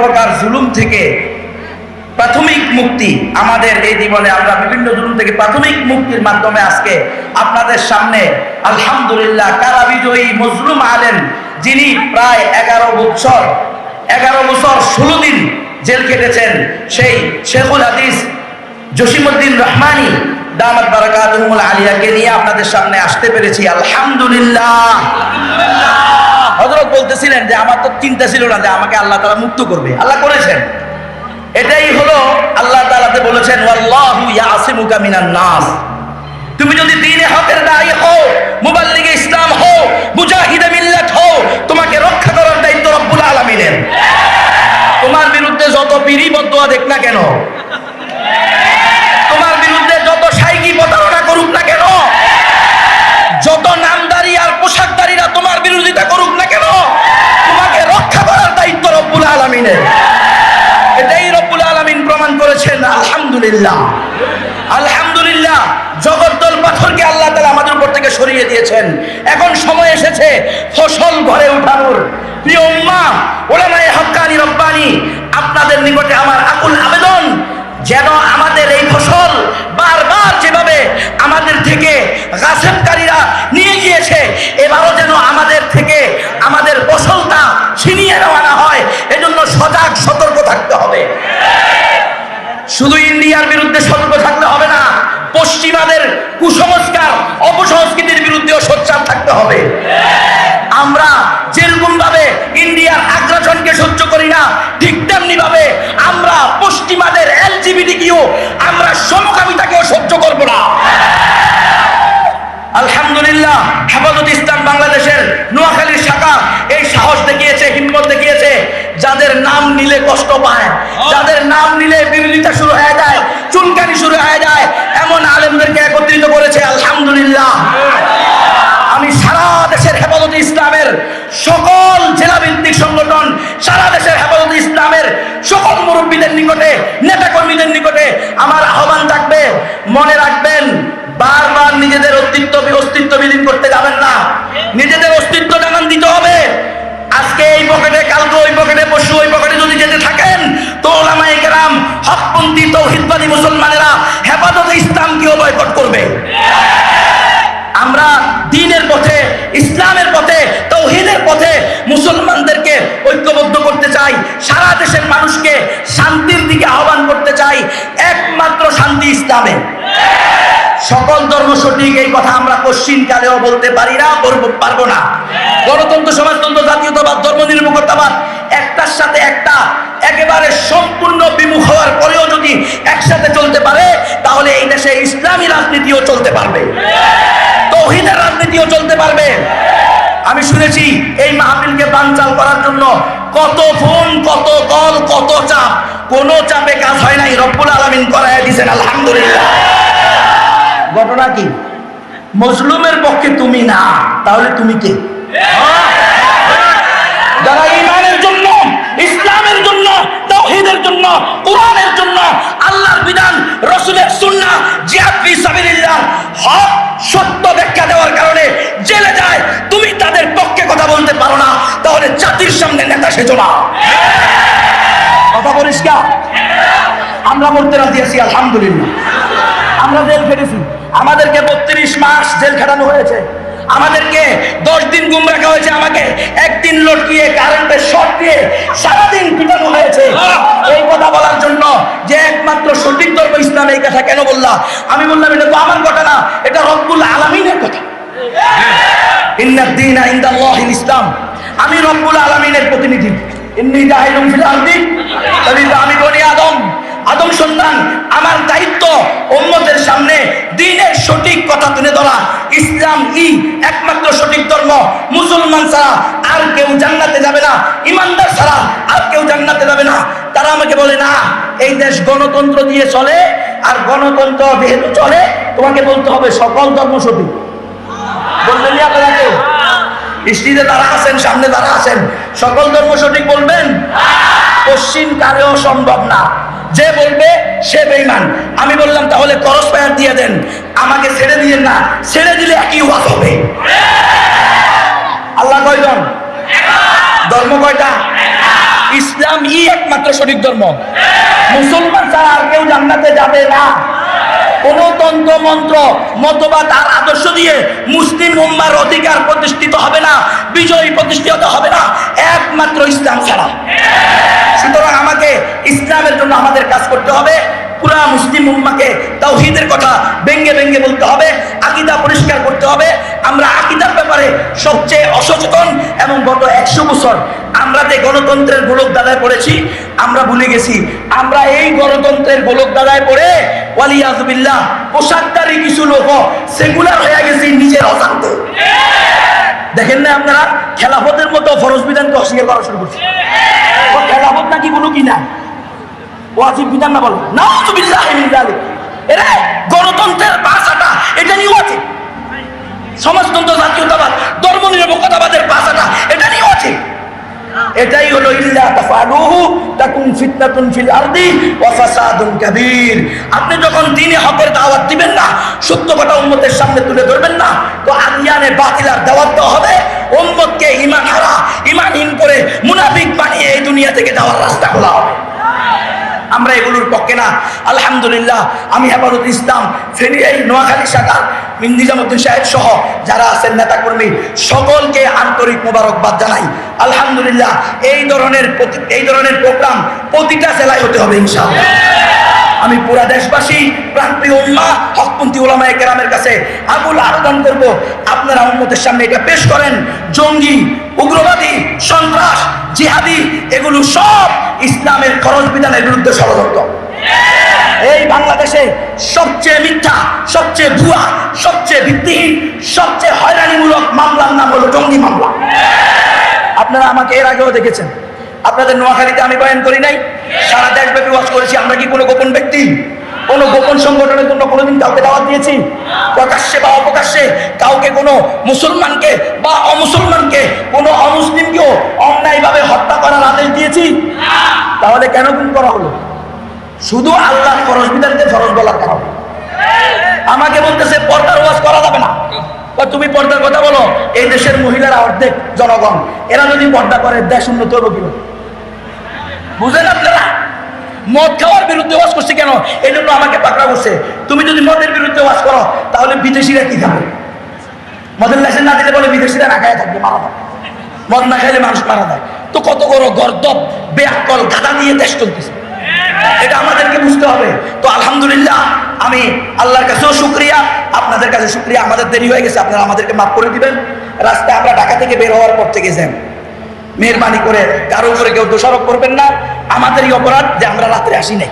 প্রকার জুলুম থেকে প্রাথমিক মুক্তি আমাদের এই জীবনে, আমরা বিভিন্ন জুলুম থেকে প্রাথমিক মুক্তির মাধ্যমে আজকে আপনাদের সামনে, আলহামদুলিল্লাহ কারা বিজয়ী মজলুম আলেন যিনি প্রায় এগারো বছর এগারো বছর ষোলো দিন জেল কেটেছেন সেই শেখুল হাদিস জসিমুদ্দিন রহমানি দামাত বারাকাতুল আলিয়াকে নিয়ে আপনাদের সামনে আসতে পেরেছি, আলহামদুলিল্লাহ। হজরত বলতেছিলেন যে আমার তো চিন্তা ছিল না যে আমাকে আল্লাহ তারা মুক্ত করবে। আল্লাহ করেছেন। এটাই হলো আল্লাহ তাআলাতে বলেছেন নাস। তুমি যদি হকের দায়ী হও, মুবাল্লিগে ইসলাম হও, মুজাহিদে মিল্লাত হও, তোমাকে রক্ষা করার দায়িত্ব রব্বুল আলামিনের। তোমার বিরুদ্ধে যত পিড়ি দেখ না কেন এটাই রব্বুল আলামিন প্রমাণ করেছেন, আলহামদুলিল্লাহ। আলহামদুলিল্লাহ জগদ্দল পাথরকে আল্লাহ তাআলা আমাদের উপর থেকে সরিয়ে দিয়েছেন। এখন সময় এসেছে ফসল ঘরে উঠানোর। প্রিয় ওলামায়ে হক্কানি রব্বানি, আপনাদের নিকটে আমার আকুল আবেদন, যেন আমাদের এই ফসল বারবার যেভাবে আমাদের থেকে গাছেবকারীরা শুধু ইন্ডিয়ার বিরুদ্ধে সতর্ক থাকতে হবে না, পশ্চিমাদের কুসংস্কার, অপসংস্কৃতির বিরুদ্ধেও সোচ্চার থাকতে হবে। আমরা যেরকম ভাবে ইন্ডিয়ার আগ্রাসনকে সহ্য করি না, ঠিক তেমনি ভাবে আমরা পশ্চিমাদের এলজিবিটি কিও আমরা সমকামিতাকেও সহ্য করব না। আলহামদুলিল্লাহ, হেফাজত ইসলাম বাংলাদেশের নোয়াখালীর শাখা এই সাহস দেখিয়েছে, হিম্মত দেখিয়েছে। যাদের নাম নিলে কষ্ট পায় যাদের নাম নিলে বিরোধিতা শুরু হয়ে যায় চুলকানি শুরু হয়ে যায় এমন আলেমদেরকে একত্রিত করেছে আলহামদুলিল্লাহ। আমি সারা দেশের হেফাজত ইসলামের সকল জেলা ভিত্তিক সংগঠন সারা দেশের হেফাজত ইসলামের সকল মুরব্বীদের নিকটে নেতা কর্মীদের নিকটে আমার আহ্বান থাকবে মনে রাখবেন বারবার নিজেদের অস্তিত্ব অস্তিত্ব বিলীন করতে যাবেন না। নিজেদের অস্তিত্ব জানান দিতে হবে। আজকে এই পকেটে, কালকে ওই পকেটে পশু ওই পকেটে যদি যেতে থাকেন, তো ওলামায়ে কেরাম, হকপন্থী, তৌহিদবাদী মুসলমানেরা হেফাজত ইসলামকেও বয়কট করবে। আমরা দিনের পথে, ইসলামের পথে, তৌহিদের পথে মুসলমানদেরকে ঐক্যবদ্ধ করতে চাই, সারা দেশের মানুষকে শান্তির দিকে আহ্বান করতে চাই, একমাত্র শান্তি ইসলামে। সকল ধর্ম সঠিক, এই কথা আমরা পশ্চিম কালেও বলতে পারি না পারব না। গণতন্ত্র, সমাজতন্ত্র, জাতীয়তাবাদ, ধর্ম নির্মুখতাবাদ একটার সাথে একটা, একেবারে সম্পূর্ণ বিমুখ হওয়ার পরেও যদি একসাথে চলতে পারে, তাহলে এই দেশে ইসলামী রাজনীতিও চলতে পারবে। তৌহিদের রাজনীতিও চলতে পারবে। আমি শুনেছি এই মাহফিলকে বানচাল করার জন্য কত ফোন, কত কল, কত চাপ, কোন চাপে কাজ হয় নাই, রব্বুল আলমিন করাই দিয়েছেন আলহামদুলিল্লাহ। ঘটনা কি? মজলুমের পক্ষে তুমি না, তাহলে তুমি কে? যারা ইমানের জন্য, ইসলামের জন্য, তাওহীদের জন্য, কোরআনের জন্য, আল্লাহর বিধান, রসুলের সুন্নাহ, জিহাদ ফি সাবিলিল্লাহ, হক, সত্য ব্যাখ্যা দেওয়ার কারণে জেলে যায়, তুমি তাদের পক্ষে কথা বলতে পারো না, তাহলে জাতির সামনে নেতা সেজো না। কথা পরিষ্কার আমরা বলতে রাজি আছি, আলহামদুলিল্লাহ। আমরা জেল খেটেছি। আমাদেরকে বত্রিশ মাস জেল খাটানো হয়েছে। আমাদেরকে দশ দিন গুম রাখা হয়েছে। আমাকে একদিন লটকিয়ে, কারেন্টের শর্ট দিয়ে সারাদিন পিটানো হয়েছে। এই কথা বলার জন্য যে একমাত্র সঠিক ধর্ম ইসলাম এই কথা কেন বললাম আমি বললাম, এটা তো আমার কথা না এটা রব্বুল আলমিনের কথা। ইসলাম। আমি রব্বুল আলামিনের প্রতিনিধি। ইন্নী জাহিলুম আদম সন্তান আমার দায়িত্ব উম্মতের সামনে দিনের সঠিক কথা তুলে ধরা। ইসলাম ই একমাত্র সঠিক ধর্ম। মুসলমান ছাড়া আর কেউ জান্নাতে যাবে না। ইমানদার ছাড়া আর কেউ জান্নাতে যাবে না। তারা আমাকে বলে, না, এই দেশ গণতন্ত্র দিয়ে চলে, আর গণতন্ত্র যেহেতু চলে। তোমাকে বলতে হবে সকল ধর্ম সঠিক। বলবেন আপনারা স্ত্রীতে তারা আছেন, সামনে তারা আছেন। সকল ধর্ম সঠিক বলবেন? পশ্চিম কারেও সম্ভব না। যে বলবে সে বেইমান আমি বললাম, তাহলে করস পায়ার দিয়ে দেন। আমাকে ছেড়ে দিয়েন না। ছেড়ে দিলে একই ওয়াজ হবে। আল্লাহ কয়জন ধর্ম কয়টা? ইসলাম ই একমাত্র সঠিক ধর্ম। মুসলমান ছাড়া আর কেউ জান্নাতে যাবে না। কোন তন্ত্র মন্ত্র, মতবাদ আর আদর্শ দিয়ে মুসলিম উম্মার অধিকার প্রতিষ্ঠিত হবে না, বিজয় প্রতিষ্ঠিত হবে না, একমাত্র ইসলাম ছাড়া। সুতরাং আমাকে ইসলামের জন্য আমাদের কাজ করতে হবে। পুরা মুসলিম উম্মাকে তাওহীদের কথা ব্যঙ্গে ব্যঙ্গে বলতে হবে, আকিদা পরিষ্কার করতে হবে। আমরা আকিদার ব্যাপারে সবচেয়ে অসচেতন এবং গত একশো বছর আমরা যে গণতন্ত্রের গোলক দাদায় পড়েছি, আমরা ভুলে গেছি। আমরা এই গণতন্ত্রের গোলক দাদায় পড়ে ওয়ালিয়াজবিল্লাহ পোশাকদারি কিছু লোক সেকুলার হয়ে গেছি, নিজের অজান্তে। দেখেন না আপনারা, খেলাফতের মতো ফরজ বিধানকে অস্বীকার করা শুরু করছে। খেলাফত নাকি কোনো কি না? ওয়াজিব বিধান না বলো। না গণতন্ত্রের ভাষাটা, এটা নিয়ে ওয়াজিব। সমাজতন্ত্র, জাতীয়তাবাদ, ধর্ম নিরপেক্ষতাবাদের ভাষাটা, এটা নিয়ে ওয়াজিব। এটাই হলো ইল্লা তাফালুহু তাকুন ফিতনাতুন ফিল আরদি ওয়া ফাসাদুন কাবীর। আপনি যখন দ্বীনে হকের দাওয়াত দিবেন না, সত্য কথা উম্মতের সামনে তুলে ধরবেন না, তো আদিয়ানে বাতিলার দাওয়াত দেওয়া হবে। উম্মতকে ঈমান হারা, ঈমানহীন করে মুনাফিক বানিয়ে এই দুনিয়া থেকে যাওয়ার রাস্তা খোলা হবে। আমরা এগুলোর পক্ষে না। আলহামদুলিল্লাহ, আমি হেফাজত ইসলাম ফেরিয়াই নোয়াখালী শাখা নিজামুদ্দিন সাহেব সহ যারা আছেন নেতাকর্মী, সকলকে আন্তরিক মোবারকবাদ জানাই। আলহামদুলিল্লাহ, এই ধরনের এই ধরনের প্রোগ্রাম প্রতিটা জেলায় হতে হবে ইনশাআল্লাহ। আমি পুরা দেশবাসী, প্রান্তীয় উম্মা হকপন্থী ওলামায়ে কেরামের কাছে আগুল আবেদন করব। আপনারা উম্মতের সামনে এটা পেশ করেন। জঙ্গি, উগ্রবাদী, সন্ত্রাস, জিহাদি, এগুলো সব ইসলামের খরচ বিধানের বিরুদ্ধে ষড়যন্ত্র। এই বাংলাদেশে সবচেয়ে মিথ্যা, সবচেয়ে ভুয়া, সবচেয়ে ভিত্তিহীন, সবচেয়ে হয়রানিমূলক মামলার নাম হলো জঙ্গি মামলা। আপনারা আমাকে এর আগেও দেখেছেন। আপনাদের নোয়াখালীতে আমি বয়ান করি নাই। সারা দেশব্যাপী ওয়াজ করেছি আমরা কি কোনো গোপন ব্যক্তি কোনো সংগঠনের জন্য কোনোদিন কাউকে দাওয়াত দিয়েছি? প্রকাশ্যে বা অপ্রকাশ্যে কাউকে, কোনো মুসলমানকে বা অমুসলমানকে, কোনো অমুসলিমকেও অন্যায়ভাবে হত্যা করার আদেশ দিয়েছি? তাহলে কেন গুম করা হলো? শুধু আল্লাহ ফরজ বিধানকে ফরজ বলার কারণে আমাকে বলতেছে, পর্দার ওয়াজ করা যাবে না। তুমি পর্দার কথা বলো, এই দেশের মহিলারা অর্ধেক জনগণ। এরা যদি পর্দা করে, দেশ উন্নত হবে কি বুঝেন আপনারা? মদ খাওয়ার বিরুদ্ধে ওয়াজ করছে কেন? এই জন্য আমাকে পাকড়া করছে। তুমি যদি মদের বিরুদ্ধে ওয়াজ করো, তাহলে বিদেশিরা কি খাবে? মদের লাইসেন্স না দিলে বলে বিদেশিরা না খায় থাকবে, মারা যাবে। মদ না খাইলে মানুষ মারা যায়। তো কত বড় গর্দব বেআকল গাদা নিয়ে দেশ চলতেছে। এটা আমাদেরকে বুঝতে হবে। তো আলহামদুলিল্লাহ, আমি আল্লাহর কাছেও শুক্রিয়া, আপনাদের কাছে শুক্রিয়া। আমাদের দেরি হয়ে গেছে, আপনারা আমাদেরকে মাফ করে দিবেন। রাস্তায় আমরা ঢাকা থেকে বের হওয়ার পর থেকে যান মেহরবানি করে কারও উপরে কেউ দোষারোপ করবেন না। আমাদেরই অপরাধ যে আমরা রাত্রে আসি নাই।